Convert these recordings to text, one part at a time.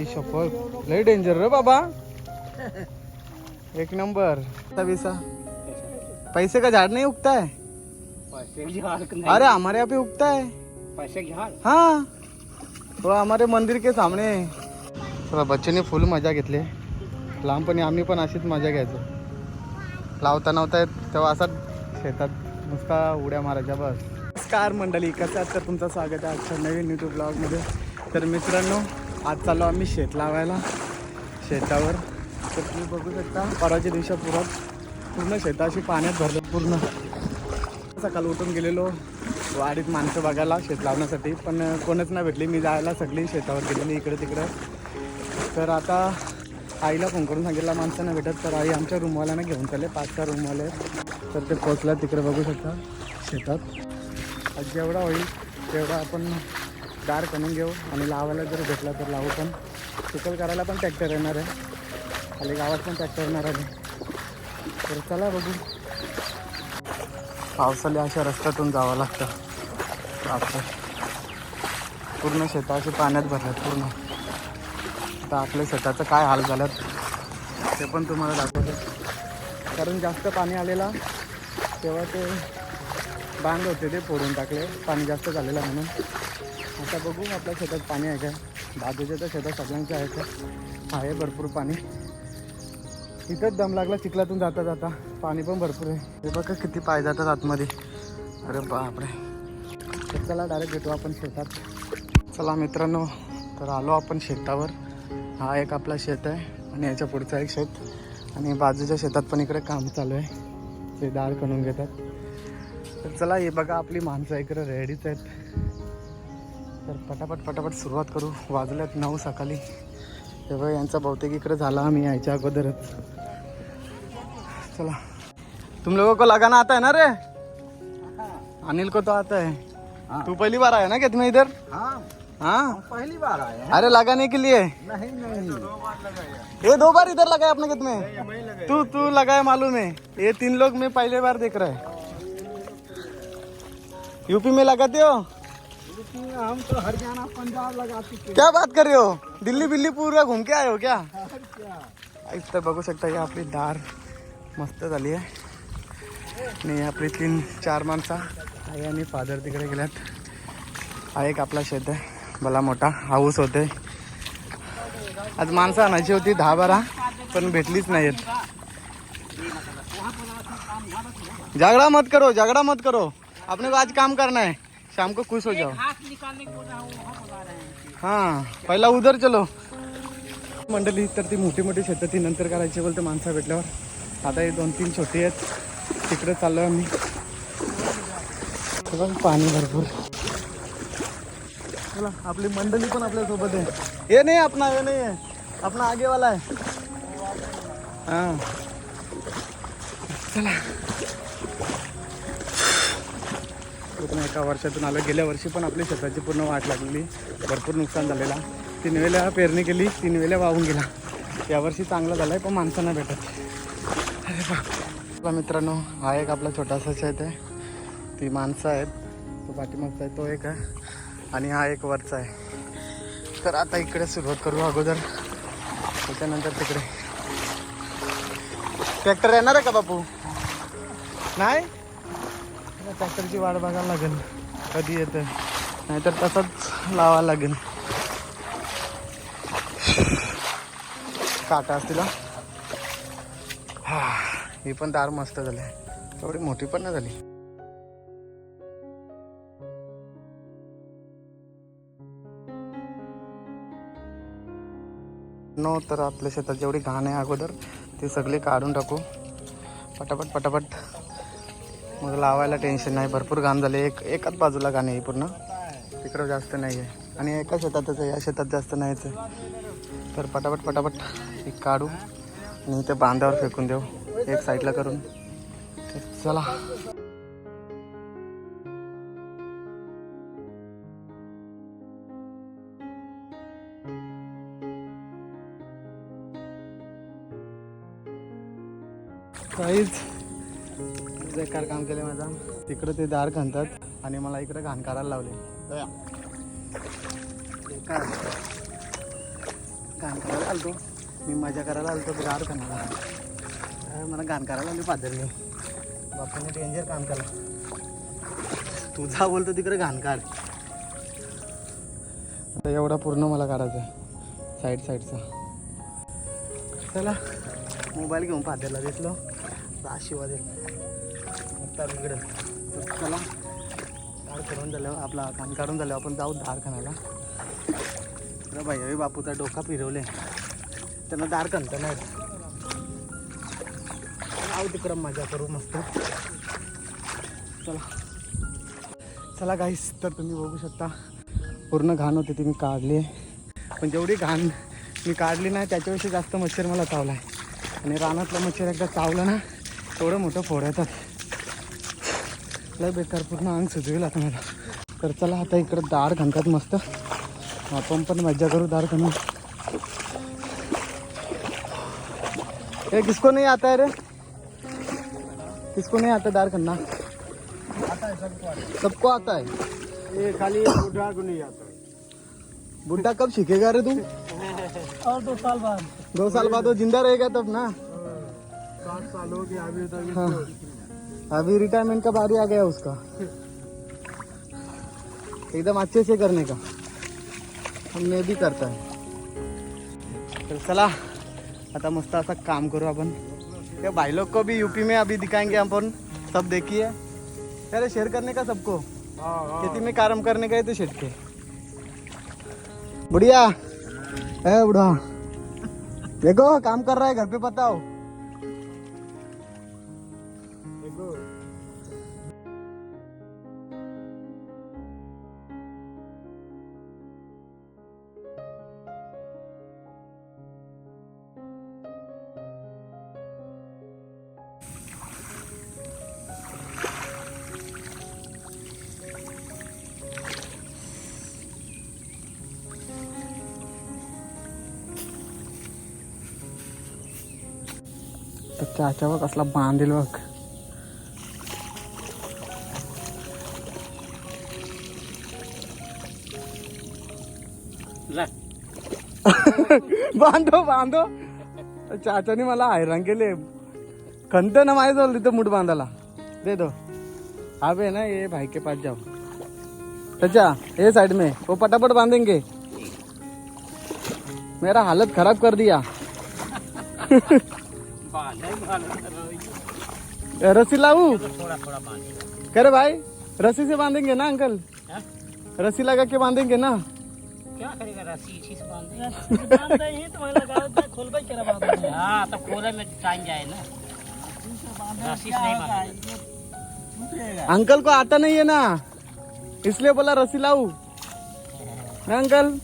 आई शपथ. लय डेंजर रे बाबा. एक नंबर. पैसे का झाड़ नहीं उगता है अरे हमारे यहाँ पे उगता है पैसे हाँ. तो हमारे मंदिर के सामने. चला बच्चूने फुल मजा घेतली. लहानपणी आम्ही पण अशीच मजा घ्यायचो. लावता नव्हता तेव्हा असाच शेतात नुसता उड्या मारायच्या बस. नमस्कार मंडळी कसं तर तुमचं स्वागत आहे आजच्या नवीन यूट्यूब ब्लॉगमध्ये तर मित्रांनो आज चाललो आम्ही शेत लावायला. शेतावर. तर तुम्ही बघू शकता परवाच्या दिवसापुरात पूर्ण शेताशी पाण्यात भरलं पूर्ण. सकाळी उठून गेलेलो वाडीत माणसं बघायला शेत लावण्यासाठी. पण कोणच नाही भेटली मी जायला सगळी शेतावर गेलेली इकडे तिकडं. तर आता आईला फोन करून सांगितलं माणसं नाही भेटत तर आई आमच्या रूमवाल्यांना घेऊन चालले पाच सहा रूमवाले तर ते पोचला तिकडे बघू शकता शेतात. जेवढा होईल तेवढा आपण दार करून घेऊ आणि लावायला जर भेटला तर लावू पण. चिखल करायला पण ट्रॅक्टर येणार आहे. खाली गावात पण ट्रॅक्टर येणार आहे. तर चला बघू. पावसाला अशा रस्त्यातून जावं लागतं. बापरे पूर्ण शेताचे पाण्यात भरल्यात पूर्ण. आता आपल्या शेताचं काय हाल झाल्यात ते पण तुम्हाला दाखवतो. कारण जास्त पाणी आलेला तेव्हा ते बांध होते ते फोडून टाकले. पाणी जास्त झालेलं म्हणून. आता बघू आपल्या शेतात पाणी आहे का बाजूच्या तर शेतात सगळ्यांचं आहे का आहे भरपूर पाणी. इथंच दम लागला चिखलातून जाता जाता. पाणी पण भरपूर आहे. हे बघा किती पाय जातात आतमध्ये. अरे बापरे. तर चला डायरेक्ट येतो आपण शेतात. चला मित्रांनो तर आलो आपण शेतावर. हा एक आपला शेत आहे आणि याच्या पुढचा एक शेत. आणि बाजूच्या शेतात पण इकडे काम चालू आहे. ते डाळ करून घेतात. तर चला हे बघा आपली माणसं इकडे रेडीच आहेत. तर पटापट पटापट सुरुवात करू. वाजल्यात नऊ सकाळी. तेव्हा यांचा बहुतेक इकडे झाला आम्ही यायच्या अगोदरच. चला. तुम लोगों को लगाना आता है ना रे? अनिल को तो आता है. हाँ। तू पहली बार आया ना खेत में इधर? हाँ। हाँ? पहली बार हैं। अरे लगाने के लिए? नहीं नहीं। ये दो बार इधर लगाया अपने खेत में तू तू लगाया मालूम है। ये तीन लोग मैं पहले बार देख रहा है। यूपी में लगाते हो? हम तो हरियाणा पंजाब लगा चुके क्या बात कर रहे हो? दिल्ली बिल्ली पूरा घूम के आए हो क्या? हैं और इथं बघू शकता ही आपली दार मस्त झाली आहे आणि आपली तीन चार माणसं आई आणि फादर तिकडे गेल्यात. हा एक आपला शेत आहे भला मोठा हाऊस होते. आज माणसं आणायची होती दहा बारा पण भेटलीच नाहीत झगड़ा मत करो झगड़ा मत करो. अपने को आज काम करना है। शाम को खुश हो जाओ। हाँ पहिला उधर चलो। मंडळी तर ती मोठी मोठी शेतं ती नंतर करायची बोलते माणसं भेटल्यावर. आता हे दोन तीन छोटी आहेत. तिकडे चाललोय आम्ही. बघ पाणी भरपूर. चला आपली मंडळी पण आपल्यासोबत आहे. हे नाही अपना हे नाही आहे. अपना आगे वाला आहे. हां. चला. पूर्ण एका वर्षातून आलं. गेल्या वर्षी पण आपली शेताची पूर्ण वाट लागलेली भरपूर नुकसान झालेला. तीन वेळेला पेरणी केली तीन वेळेला वाहून गेला. यावर्षी चांगला झाला आहे पण माणसांना भेटत. अरे बाप. मित्रांनो हा एक आपला छोटासा शेत आहे. ती माणसं आहेत. तो पाठीमागचा आहे तो एक आहे. आणि हा एक वरचा आहे. तर आता इकडे सुरुवात करू अगोदर. त्याच्यानंतर तिकडे. ट्रॅक्टर येणार आहे का बापू? नाही? ट्रॅक्टरची वाट बघायला लागेल. कधी येतं नाहीतर तसंच लावायला लागेल. काटा असतील हा. ही पण दार मस्त झाली. तेवढी मोठी पण नाही झाली. नो तर आपल्या शेतात जेवढी घाण आहे अगोदर ती सगळी काढून टाकू. पटापट पटापट. मग लावायला टेन्शन नाही. भरपूर घाण झाले. एक एकाच बाजूला घाण आहे पूर्ण. तिकडं जास्त नाही आहे आणि एका शेतातच आहे या शेतात जास्त नाहीच आहे. तर पटापट पटापट एक काढू. आणि इथे बांधावर फेकून देऊ. एक साईडला करून. चला. काहीच बेकार काम केले मॅडम तिकडं ते दार खणतात आणि मला इकडं घाण काढायला लावले. घाण करायला आलतो. मी मजा करायला आलतो गार दार अरे मला घाण करायला आली पादरली बापाने डेंजर काम केलं. तुझा बोलतो तिकडे घाण काढ. आता एवढा पूर्ण मला काढायचा आहे साईड साईडचा चला. मोबाईल घेऊन पादरला दिसलो. शिवा दे इकडं. तर चला. दार करून झाल्यावर आपला कान काढून झाल्यावर आपण जाऊ दार खाण्याला तर भैयावी बापूचा डोका फिरवले. त्यांना दार खणता नाही जाऊ तिकडं मजा करू मस्त. चला. चला गाईस तर तुम्ही बघू शकता. पूर्ण घाण होते ती मी काढली. आहे पण जेवढी घाण मी काढली नाही त्याच्याविषयी जास्त मच्छर मला चावला आहे आणि रानातला मच्छर एकदा चावला ना तेवढं मोठं फोड येतात. लय बेकार पूर्ण अंग सुजवेल आता मला. तर चला आता इकडं दार खणतात मस्त. आपण पण मज्जा करू दार खणून ए किसको नहीं आता है रे? किसको नहीं आता दार है सबको आता सबको आता है। ये खाली बुढ़ा को नहीं आता। बुढ़ा कब सीखेगा रे तू? और दो साल बाद. दो साल बाद वो जिंदा रहेगा तब ना? सात साल हो गया अभी तक हाँ। अभी रिटायरमेंट का बारी आ गया उसका? एकदम अच्छे से करने का। हम मैं भी करता है। तर चला। आता मस्त असं काम करू आपण ये भाई लोग को भी यूपी में अभी दिखाएँगे अपन? सब देखिए। अरे शेयर करने का सबको? हाँ हाँ खेती में काम करने गए थे शेट के। बढ़िया। है बुढ़ा। देखो, काम कर रहा है, घर पे बताओ। तर त्याच्यावर कसला बांधेल बघ. बांधो बांधो. चाचाने मला हैराण केले. खंत ना माझ्या जवळ तिथं मूठ बांधायला. दे दो. अब है ना ये भाई के पास जाओ चाचा ये साइड में. वो फटाफट बांधेंगे. मेरा हालत खराब कर दिया. रस्सी लाऊ। थोड़ा थोड़ा पानी। करे भाई रस्सी से बांधेंगे ना अंकल? रस्सी लगा के बांधेंगे ना? क्या करेगा रस्सी इसी से बांध? दे तो खोल भाई करा बांध हाँ। तो खोले में टाइम जाए ना। रस्सी से नहीं बांधेगा अंकल को आता नहीं है ना? इसलिए बोला रस्सी लाऊ। ना अंकल?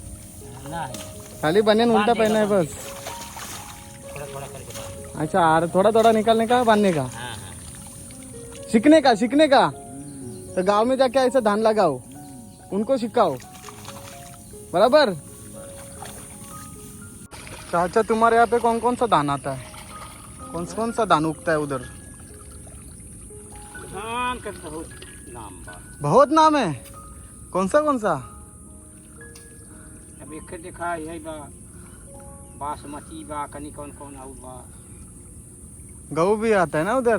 खाली बनियान उल्टा पहना है बस। अच्छा और थोड़ा थोड़ा निकालने का बांधने का? हाँ हाँ। सीखने का सीखने का? तो गाँव में जाके ऐसा धान लगाओ उनको सिखाओ। बराबर? चाचा तुम्हारे यहाँ पे कौन कौन सा धान आता है? कौन कौन सा धान उगता है उधर? धान का बहुत नाम बहुत नाम है? कौन सा कौन सा अब एक देखा यही बा। बासमती बा कनी कौन कौन आउ बा। गहू भी आता है ना उधर?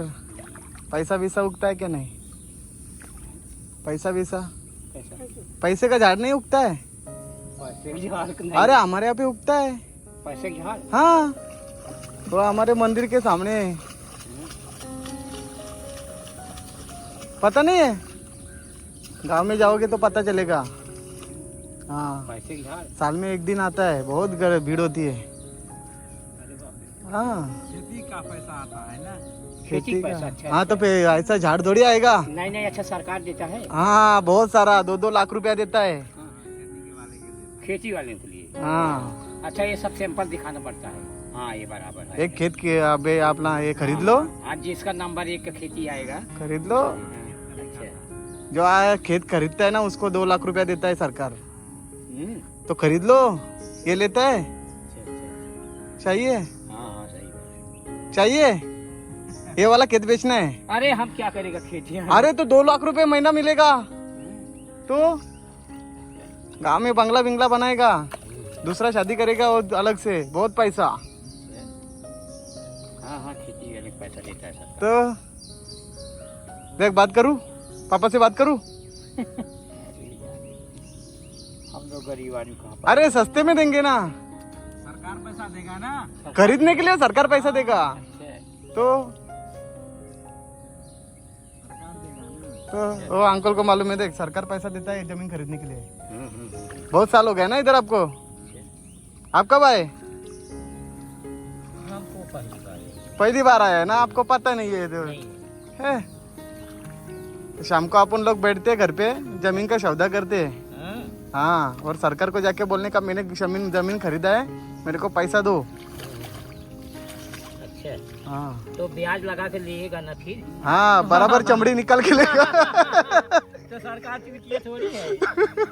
पैसा वैसा उगता है क्या नहीं? पैसा वैसा? पैसे का झाड़ नहीं उगता है? नहीं। अरे हमारे यहाँ पे उगता है। पैसे की हाँ। तो हमारे मंदिर के सामने है। पता नहीं है? गाँव में जाओगे तो पता चलेगा। हाँ। साल में एक दिन आता है। बहुत भीड़ होती है। हाँ। का पैसा आता है ना? खेती का। अच्छा हाँ तो फिर ऐसा झाड़ थोड़ी आएगा। नहीं नहीं अच्छा सरकार देता है। हाँ बहुत सारा दो दो लाख रुपया देता है। खेती वाले के लिए। हाँ। अच्छा ये सब सैंपल दिखाना पड़ता है। हाँ ये बराबर है। एक खेत के अबे अपना ये खरीद लो। आज जिसका नंबर एक खेती आएगा। खरीद लो। हाँ, अच्छा। जो आया खेत खरीदता है ना उसको दो लाख रुपया देता है सरकार। हम्म, तो खरीद लो ये लेता है। अच्छा चाहिए? हाँ हाँ है। चाहिए? ये वाला खेत बेचना है। अरे हम क्या करेगा खेती? अरे तो दो लाख रुपए महीना मिलेगा। तो गाँव में बंगला बिंगला बनाएगा दूसरा शादी करेगा वो अलग से बहुत पैसा। हाँ हाँ खेती का पैसा देता है तो देख बात करूँ? पापा से बात करूँ? हम लोग गरीब आदमी अरे सस्ते में देंगे ना। सरकार पैसा देगा ना? खरीदने के लिए सरकार पैसा देगा। तो? तो वो अंकल को मालूम है देख सरकार पैसा देता है ज़मीन खरीदने के लिए। बहुत साल हो गया ना इधर आपको। आप कब आए? पहली बार। पहली बार आया है ना आपको पता नहीं है इधर। है? तो शाम को अपन लोग बैठते हैं घर पे ज़मीन का सौदा करते हैं। हाँ, हाँ और सरकार को जाके बोलने का मैंने ज़मीन ज़मीन खरीदा है। मेरे को पैसा दो। अच्छा। हाँ। तो ब्याज लगा के लिएगा ना फिर? हाँ बराबर चमड़ी निकल के लेगा। तो सरकार की वित्तीय थोड़ी है।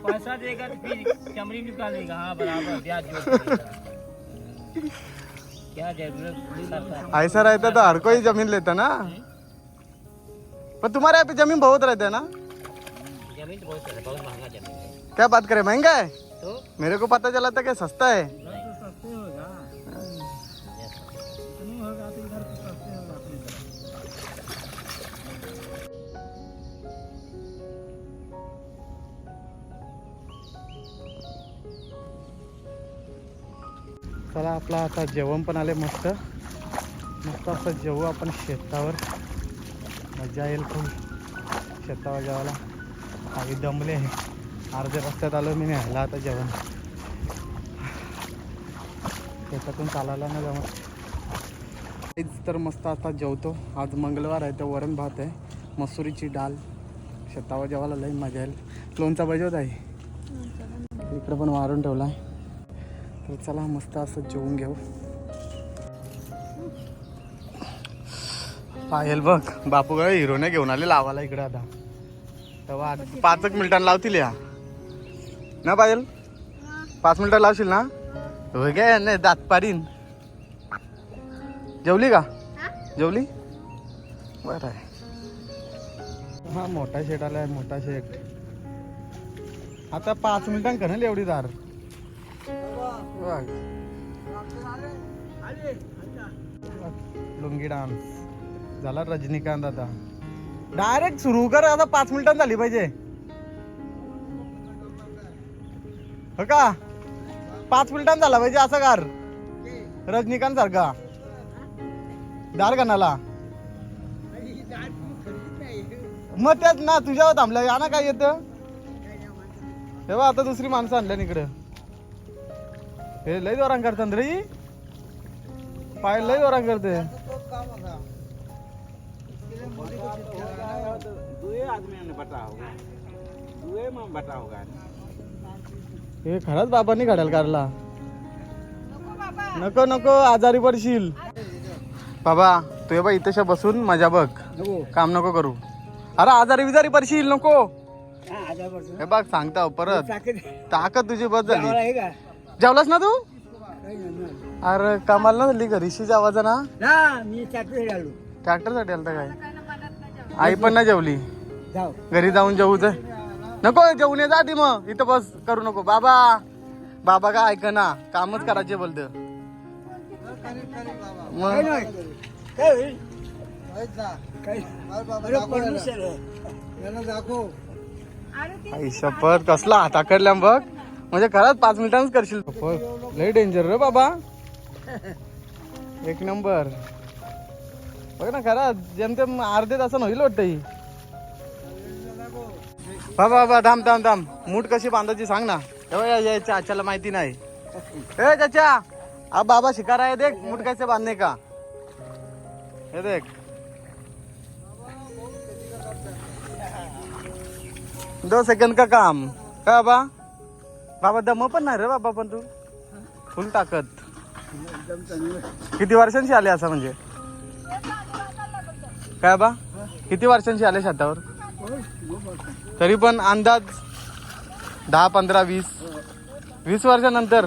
पैसा देगा तो फिर चमड़ी निकालेगा। हाँ बराबर ब्याज जोड़ के देगा। क्या ज़रूरत ऐसा रहता तो हर कोई ज़मीन लेता ना। पर तुम्हारे यहाँ पे ज़मीन बहुत रहता है ना। ज़मीन तो बहुत बहुत महँगा ज़मीन है। क्या बात करे महँगा है? तो? मेरे को पता चला था कि सस्ता है। चला आपला आता जेवण पण आले मस्त. मस्त असं जेवू आपण शेतावर. मजा येईल खूप. शेतावर जेवायला. आधी दमले अर्ध्या रस्त्यात आलो मी न्यायला आता जेवण. शेतातून चालायला ना जमत. तर मस्त आता जेवतो. आज मंगळवार आहे तर वरण भात आहे. मसुरीची डाळ. शेतावर जेवायला लई मजा येईल. लोणचा होता आहे. इकडं पण मारून ठेवला आहे तर चला मस्त असं जेवून घेऊ. पायल बघ बापू काय हिरोने घेऊन आले लावायला इकडे आता. तेव्हा पाच एक मिनिटांना लावतील या. ना पायल? पाच मिनिटं लावशील ना? हो नाही दात पारीन जेवली का? जेवली? बरं आहे. हा मोठा शेट आलाय मोठा शेट. आता पाच मिनिटां करेल एवढी दार. लुंगी डान्स. झाला रजनीकांत आता. डायरेक्ट सुरू कर आता पाच मिनिटात झाली पाहिजे. हो का? पाच मिनिटात झाला पाहिजे असं कार. रजनीकांत सारखा. दार कणाला मग त्यात ना तुझ्यावर थांबल्या या ना काय येतं? तेव्हा आता दुसरी माणसं आणल्या इकडं. हे लय जोरान करतात रे. ही. पाय लय जोरान करते. दुए आदमी ने बता होगा दुए में बता होगा हे खरंच बाबांनी घडायला काढला. नको नको आजारी पडशील. बाबा तू हे बघ इथेशा बसून मजा बघ. काम नको करू. अरे आजारी विजारी पडशील नको. हे बघ सांगता परत. ताकद तुझी बस झाली. जेवलास ना तू? अरे कामाला ना झाली घरीशी जेवायचं ना. मी ट्रॅक्टरसाठी आलता काय? आई पण नाही जेवली. जाऊ. घरी जाऊन जेवूच नको जेवून ये आधी मग. इथं बस करू नको. बाबा. बाबा का ऐक ना. कामच करायचे बोलत. मग? आई शपथ कसला हात आकडल्या बघ. म्हणजे खरंच पाच मिनिटांच करशील. लय डेंजर रे बाबा. एक नंबर. बघ ना खरंच जेमतेम अर्धे तासन होईल वाटतं ही बाबा बाबा थांब थांब थांब. मूठ कशी बांधायची सांग ना. तेव्हा या- चाच्याला माहिती नाही. ए चाचा. अ बाबा शिकार आहे देख मूठ कसे बांधणे का? हे देख. दो सेकंड का काम. का बाबा? बाबा दम पण नाही रे बाबा पण तू. फुल ताकद. किती वर्षांची आले असं म्हणजे? काय बा? किती वर्षांची आले शेतावर? तरी पण अंदाज दहा पंधरा वीस. वीस वर्षानंतर.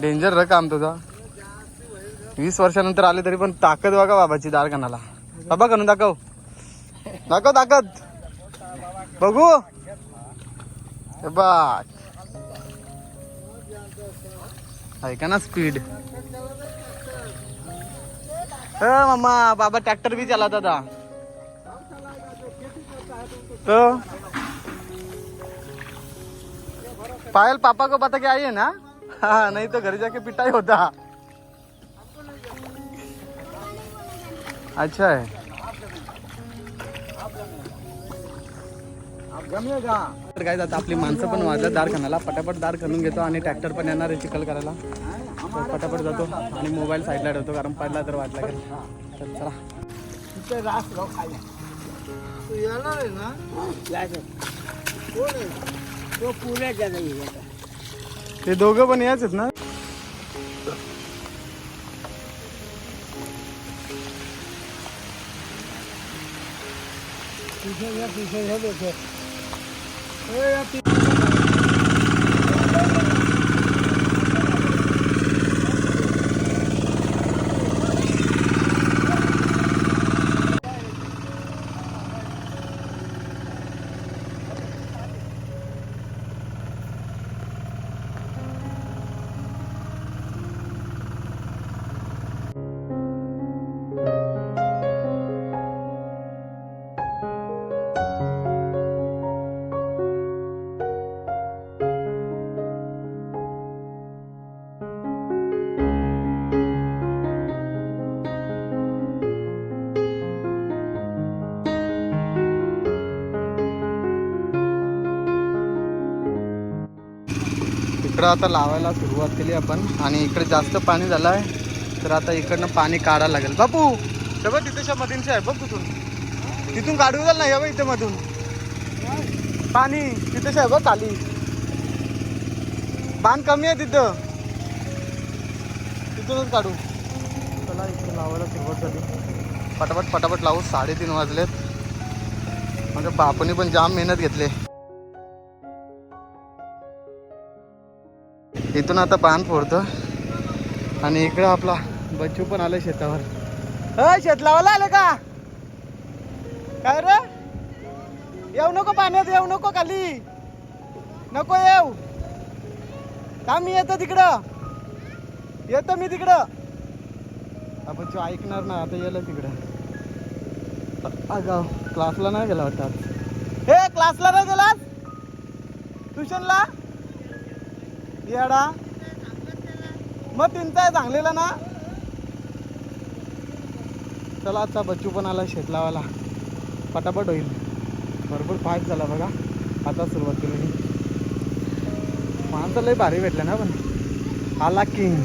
डेंजर र काम तुझा. वीस वर्षानंतर आले तरी पण ताकद बघा बाबाची दार कणाला. बाबा कणून दाखव. दाखव ताकद. बघू. हे ना स्पीड मामा बाबा ट्रॅक्टर भी चला दादा तो? पायल पापा को बता के आइए ना? हाँ नहीं तो घर जाके पिटाई होता। अच्छा है। तर काय जातं आपली माणसं पण वाजत दार खाण्याला पटापट दार खणून घेतो आणि ट्रॅक्टर पण येणार आहे चिखल करायला. तर पटापट जातो आणि मोबाईल साईडला ठेवतो कारण पडला तर वाट लागेल तर चला. तो पुण्याच्या नाही ते दोघं पण याच आहेत ना Hey, इकडं आता लावायला सुरुवात केली आपण. आणि इकडे जास्त पाणी झालं आहे तर आता इकडनं पाणी काढायला लागेल. बापू ते बघ तिथे आहे. बघ तिथून तिथून काढू जाल नाही बघ इथे मधून. पाणी तिथेच आहे बघ खाली. बांध कमी आहे तिथं. तिथूनच काढू. चला इकडे लावायला सुरुवात झाली. पटापट पटापट लावू. साडेतीन वाजलेत. म्हणजे बापूने पण जाम मेहनत घेतली. इथून आता पान फोडतो. आणि इकडे आपला बच्चू पण आलं शेतावर. अ शेत लावायला आलं का? काय रे? येऊ नको पाण्यात येऊ नको खाली. नको येऊ. का मी येतो तिकडं. येतो मी तिकडं. हा बच्चू ऐकणार ना आता येलं तिकडं. अगाव क्लासला नाही गेला वाटत हे क्लासला नाही गेलास ट्युशनला येडा. मग तीनचा आहे चांगलेला ना? चला आता बच्चू पण आला शेत लावायला. पटापट होईल. भरपूर फास्ट झाला बघा. आता सुरुवात केली माणसं लय भारी भेटलं ना पण. आला किंग.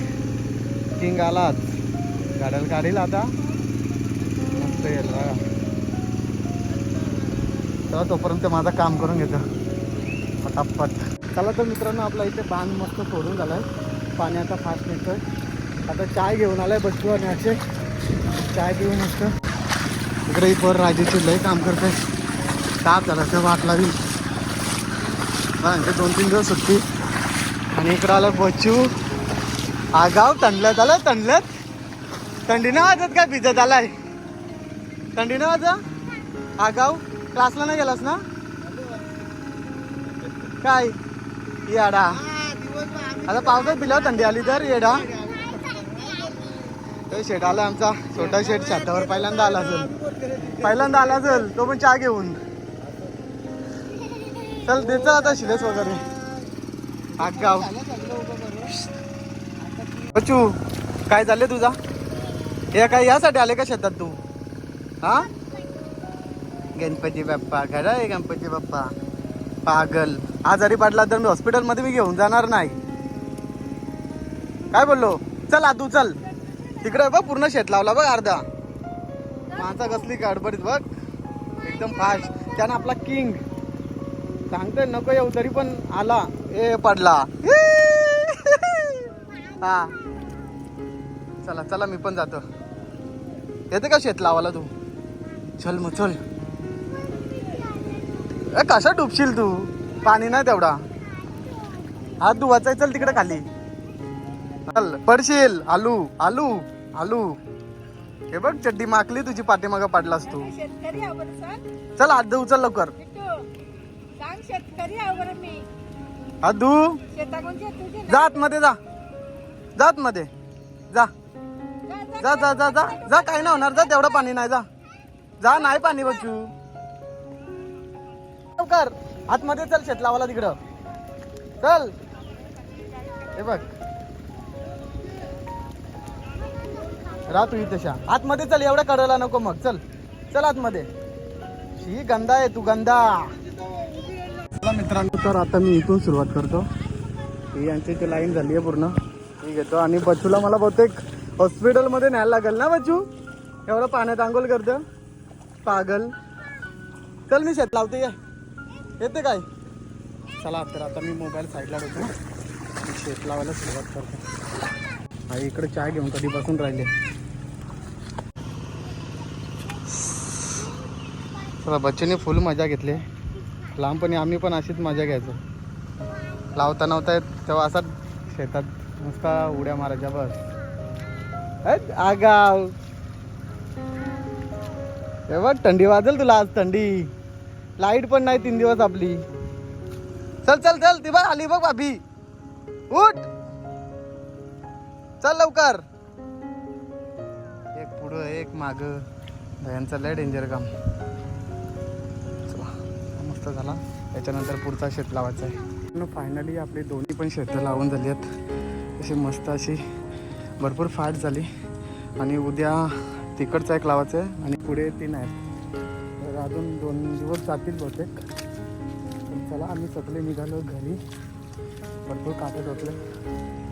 किंग आलाच. गाड्याला काढील आता. मस्त येईल बघा. चला तोपर्यंत माझं काम करून घेतो. पटापट. चला तर मित्रांनो आपला इथे बांध मस्त सोडून झालाय. पाणी आता फास्ट निघतोय आता चाय घेऊन आलाय बच्चू आणि असे चाय पिऊ मस्त. इकडे इथवर पोर राजेची लय काम करते. ताप झाला तर वाट लागली दोन तीन दिवस सुट्टी. आणि इकडं आलं बच्चू. आगाव तंडल्यात आलं तंडल्यात. थंडीनं वाजत काय भिजत आलाय? थंडीनं वाजत आगाव क्लासला नाही गेलास ना? काय? येडा. आता पावसात पिल्यावर थंडी आली तर येडा. शेट आला आमचा. छोटा शेट छातावर पहिल्यांदा आला असेल. पहिल्यांदा आला असेल तो पण चहा घेऊन. चल देत आता शिलेस वगैरे. आगाव बच्चू काय झाले तुझा? हे काय यासाठी आले का शेतात तू? हा? गणपती बाप्पा खरं आहे गणपती बाप्पा. पागल. आजारी पडला तर मी हॉस्पिटलमध्ये मी घेऊन जाणार नाही. काय बोललो? चल आदू चल. तिकडे बघ पूर्ण शेत लावला बघ अर्धा. माणसा कसली गडबडीत बघ. एकदम फास्ट त्यानं आपला किंग सांगतोय नको येऊ तरी पण आला. ए पडला. हा. चला चला मी पण जातो. येते का शेत लावायला तू? चल मग चल. ए कशा डुबशील तू? पाणी नाही तेवढा. हात धुवाचा चल तिकडे खाली. चल पडशील. आलू आलू आलू. हे बघ चड्डी माकली तुझी पाठीमागं पडलास तू. चल हात धुऊ चल लवकर. हात धु. शेताकडून तुझे जा जात मध्ये जा. जा जा. जा जा जा काही नाही होणार जा तेवढं पाणी नाही जा. जा नाही पाणी बच्चू लवकर आतमध्ये चल शेत लावाला तिकडं. चल. हे बघ. राह तू तशा आतमध्ये चल एवढ्या कडला नको मग. चल. चल आतमध्ये. ही गंदा आहे तू गंदा. चला मित्रांनो तर आता मी इथून सुरुवात करतो. ही यांची इथे लाईन झाली आहे पूर्ण. मी घेतो. आणि बच्चूला मला बहुतेक हॉस्पिटलमध्ये न्यायला लागेल ना बच्चू? एवढं पाण्यात आंघोळ करतं. पागल. चल मी शेत लावते. या येते काय? चला तर आता मी मोबाईल साईडला ठेवतो शेत लावायला सुरुवात करतो. आई इकडे चाय घेऊन कधी बसून राहिले. चला बच्चेने फुल मजा घेतली. लहानपणी आम्ही पण अशीच मजा घ्यायचो. लावता नव्हता येत तेव्हा असाच शेतात नुसता उड्या मारायच्या बस. हट, आगाव. हे थंडी वाजेल तुला आज थंडी. लाइट पण नाही तीन दिवस आपली. चल चल चल ती बघ आली बघ भाभी. उठ. चल लवकर. एक पुढं एक माग. यांचं लय डेंजर काम. चला मस्त झाला. त्याच्यानंतर पुढचा शेत लावायचा आहे. फायनली आपली दोन्ही पण शेतं लावून झाली आहेत. अशी मस्त अशी भरपूर फाट झाली. आणि उद्या तिकडचा एक लावायचं आहे आणि पुढे तीन आहेत. अजून दोन दिवस जातील बहुतेक. तर चला आम्ही सगळे निघालो घरी. भरपूर काटत होते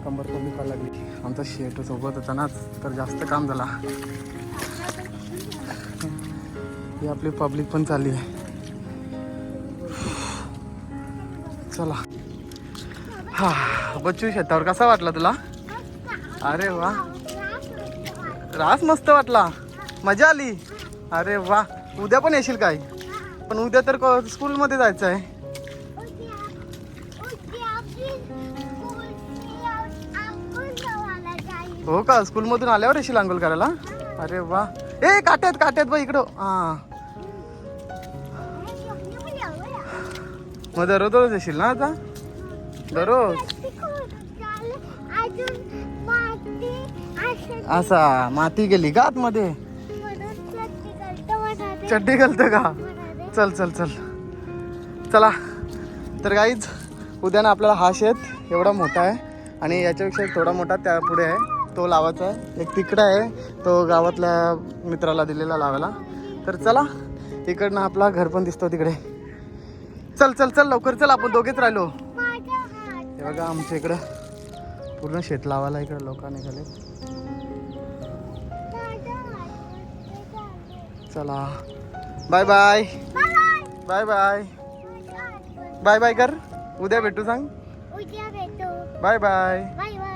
कंबर कमी दुखायला लागली. आमचा शेट सोबत होता ना तर जास्त काम झाला. ही आपली पब्लिक पण चालली आहे. चला. हा बच्चू शेतावर कसा वाटला तुला? अरे वा. रास मस्त वाटला. मजा आली. अरे वा. उद्या पण येशील काय? पण उद्या तर स्कूलमध्ये जायचं आहे. हो का? स्कूलमधून आल्यावर येशील अंघोळ करायला? अरे वा. ए काट्यात काट्यात बा इकडं. हा. मग दररोज दररोज येशील ना आता? दररोज. असा माती गेली का आतमध्ये? चड्डी घालतं का? चल चल चल. चला. तर काहीच उद्यानं आपल्याला हा शेत एवढा मोठा आहे आणि याच्यापेक्षा थोडा मोठा त्या पुढे आहे. तो लावायचा आहे. एक तिकडं आहे. तो गावातल्या मित्राला दिलेला लावायला. तर चला तिकडनं आपला घर पण दिसतो तिकडे. चल चल चल लवकर चल. आपण दोघेच राहिलो. हे बघा आमच्या इकडं पूर्ण शेत लावायला इकडं लोकांनी निघाले चला. Bye bye. Bye bye. Bye bye कर. उद्या भेटू सांग. उद्या भेटू. Bye bye. Bye bye.